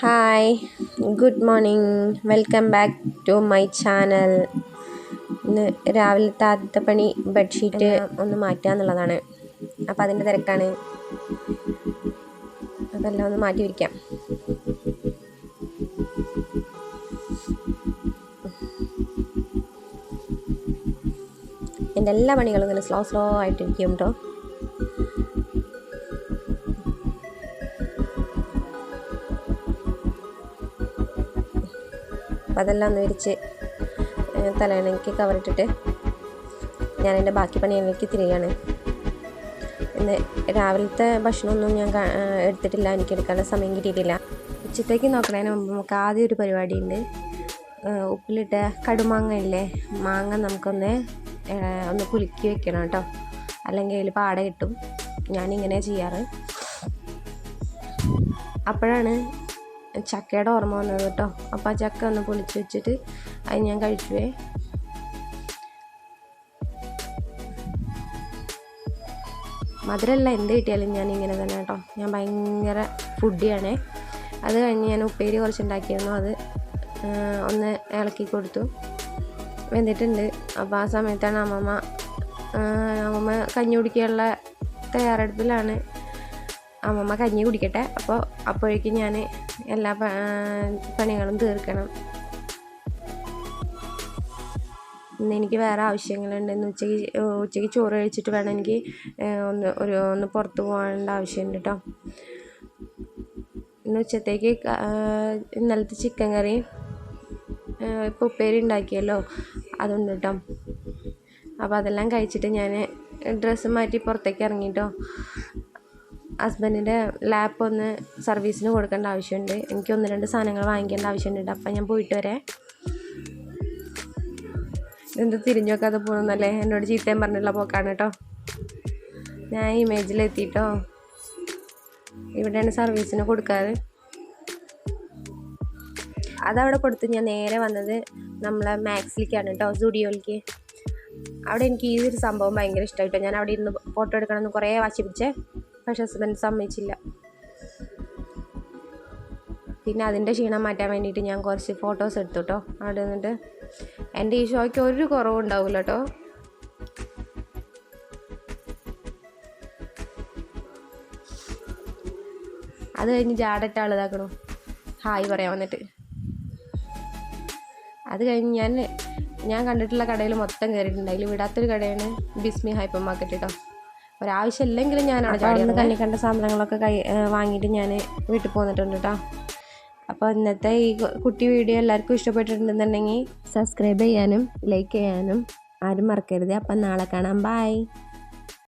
Hi good morning welcome back to my channel ഇന്ന് രാവിലത്തെ ആദ്യത്തെ പണി ബെഡ്ഷീറ്റ് ഒന്ന് മാറ്റുക എന്നുള്ളതാണ്. അപ്പം അതിന്റെ തിരക്കാണ്. അതെല്ലാം ഒന്ന് മാറ്റി വയ്ക്കാം. എന്റെ എല്ലാ പണികളും ഇങ്ങനെ സ്ലോ സ്ലോ ആയിട്ടിരിക്കും കേട്ടോ അപ്പോൾ അതെല്ലാം ഒന്ന് വിരിച്ച് തലയിണക്ക് കവറിട്ടിട്ട് ഞാൻ എന്റെ ബാക്കി പണിയിലേക്ക് തിരികെയാണ് ഇന്ന് രാവിലത്തെ ഭക്ഷണമൊന്നും ഞാൻ എടുത്തിട്ടില്ല. എനിക്ക് എടുക്കാനുള്ള സമയം കിട്ടിയിട്ടില്ല. ഉച്ചത്തേക്ക് നോക്കണതിന് മുമ്പ് നമുക്ക് ആദ്യം ഒരു പരിപാടിയുണ്ട്. ഉപ്പിലിട്ട കടുമാങ്ങ ഇല്ലേ മാങ്ങ നമുക്കൊന്ന് ഒന്ന് കുലുക്കി വെക്കണം കേട്ടോ. അല്ലെങ്കിൽ അതിൽ പാട കിട്ടും. ഞാനിങ്ങനെ ചെയ്യാറ്. അപ്പോഴാണ് ചക്കയുടെ ഓർമ്മ വന്നത് കേട്ടോ. അപ്പോൾ ആ ചക്ക ഒന്ന് പൊളിച്ച് വെച്ചിട്ട് അത് ഞാൻ കഴിക്കുവേ മധുരമല്ല എന്ത് കിട്ടിയാലും ഞാൻ ഇങ്ങനെ തന്നെ കേട്ടോ. ഞാൻ ഭയങ്കര ഫുഡിയാണേ അത് കഴിഞ്ഞ് ഞാൻ ഉപ്പേരി കുറച്ച് ഉണ്ടാക്കിയിരുന്നു അത് ഒന്ന് ഇളക്കി കൊടുത്തു. വെന്തിട്ടുണ്ട്. അപ്പോൾ ആ സമയത്താണ് അമ്മമ്മ അമ്മമ്മ കഞ്ഞി കുടിക്കാനുള്ള തയ്യാറെടുപ്പിലാണ്. അമ്മമ്മ കഞ്ഞി കുടിക്കട്ടെ. അപ്പോൾ അപ്പോഴേക്കും ഞാൻ എല്ലാ പണികളും തീർക്കണം. ഇന്ന് എനിക്ക് വേറെ ആവശ്യങ്ങളുണ്ട്. ഇന്ന് ഉച്ചയ്ക്ക് ഉച്ചയ്ക്ക് ചോറ് കഴിച്ചിട്ട് വേണം എനിക്ക് ഒന്ന് ഒരു ഒന്ന് പുറത്ത് പോകേണ്ട ആവശ്യമുണ്ട് കേട്ടോ ഇന്ന് ഉച്ചത്തേക്ക് ഇന്നലത്തെ ചിക്കൻ കറി ഇപ്പോൾ ഉപ്പേരി ഉണ്ടാക്കിയല്ലോ. അതുണ്ട് കേട്ടോ അപ്പോൾ അതെല്ലാം കഴിച്ചിട്ട് ഞാൻ ഡ്രസ്സ് മാറ്റി പുറത്തേക്ക് ഇറങ്ങിട്ടോ ഹസ്ബൻഡിന്റെ ലാപ്പ് ഒന്ന് സർവീസിന് കൊടുക്കേണ്ട ആവശ്യമുണ്ട്. എനിക്ക് ഒന്ന് രണ്ട് സാധനങ്ങൾ വാങ്ങിക്കേണ്ട ആവശ്യമുണ്ട്. അപ്പം ഞാൻ പോയിട്ട് വരാം എന്ത് തിരിഞ്ഞു നോക്കാതെ പോകുന്നല്ലേ എന്നോട് ചീത്തയും പറഞ്ഞുള്ള പോക്കാണ് കേട്ടോ. ഞാൻ ഇമേജിലെത്തിയിട്ടോ ഇവിടെയാണ് സർവീസിന് കൊടുക്കാറ്. അതവിടെ കൊടുത്ത് ഞാൻ നേരെ വന്നത് നമ്മളെ മാക്സിലേക്കാണ് കേട്ടോ സ്റ്റുഡിയോയിലേക്ക്. അവിടെ എനിക്ക് ഈ ഒരു സംഭവം ഭയങ്കര ഇഷ്ടമായിട്ടോ. ഞാൻ അവിടെ ഇരുന്ന് ഫോട്ടോ എടുക്കണമെന്ന് കുറേ വാശി പിടിച്ചേ പക്ഷെ ഹസ്ബൻഡ് സമ്മതിച്ചില്ല. പിന്നെ അതിന്റെ ക്ഷീണം മാറ്റാൻ വേണ്ടിയിട്ട് ഞാൻ കുറച്ച് ഫോട്ടോസ് എടുത്തു കേട്ടോ അവിടെ നിന്നിട്ട് എന്റെ ഈ ഷോയ്ക്ക് ഒരു കുറവും ഉണ്ടാവില്ല കേട്ടോ അത് കഴിഞ്ഞ് ജാടറ്റ ആൾ ഹായ് പറയാൻ വന്നിട്ട്. അത് കഴിഞ്ഞ് ഞാൻ ഞാൻ കണ്ടിട്ടുള്ള കടയിൽ മൊത്തം കയറിയിട്ടുണ്ട്. അതിൽ വിടാത്തൊരു കടയാണ് ബിസ്മി ഹൈപ്പർ മാർക്കറ്റ് കേട്ടോ ഒരാവശ്യമില്ലെങ്കിലും ഞാൻ അവിടെ ചാടി കണ്ണി കണ്ട സാധനങ്ങളൊക്കെ കൈ വാങ്ങിയിട്ട് ഞാൻ വീട്ടിൽ പോന്നിട്ടുണ്ട് കേട്ടോ അപ്പോൾ ഇന്നത്തെ ഈ കുട്ടി വീഡിയോ എല്ലാവർക്കും ഇഷ്ടപ്പെട്ടിട്ടുണ്ടെന്നുണ്ടെങ്കിൽ സബ്സ്ക്രൈബ് ചെയ്യാനും ലൈക്ക് ചെയ്യാനും ആരും മറക്കരുത്. അപ്പം നാളെ കാണാം. ബായ്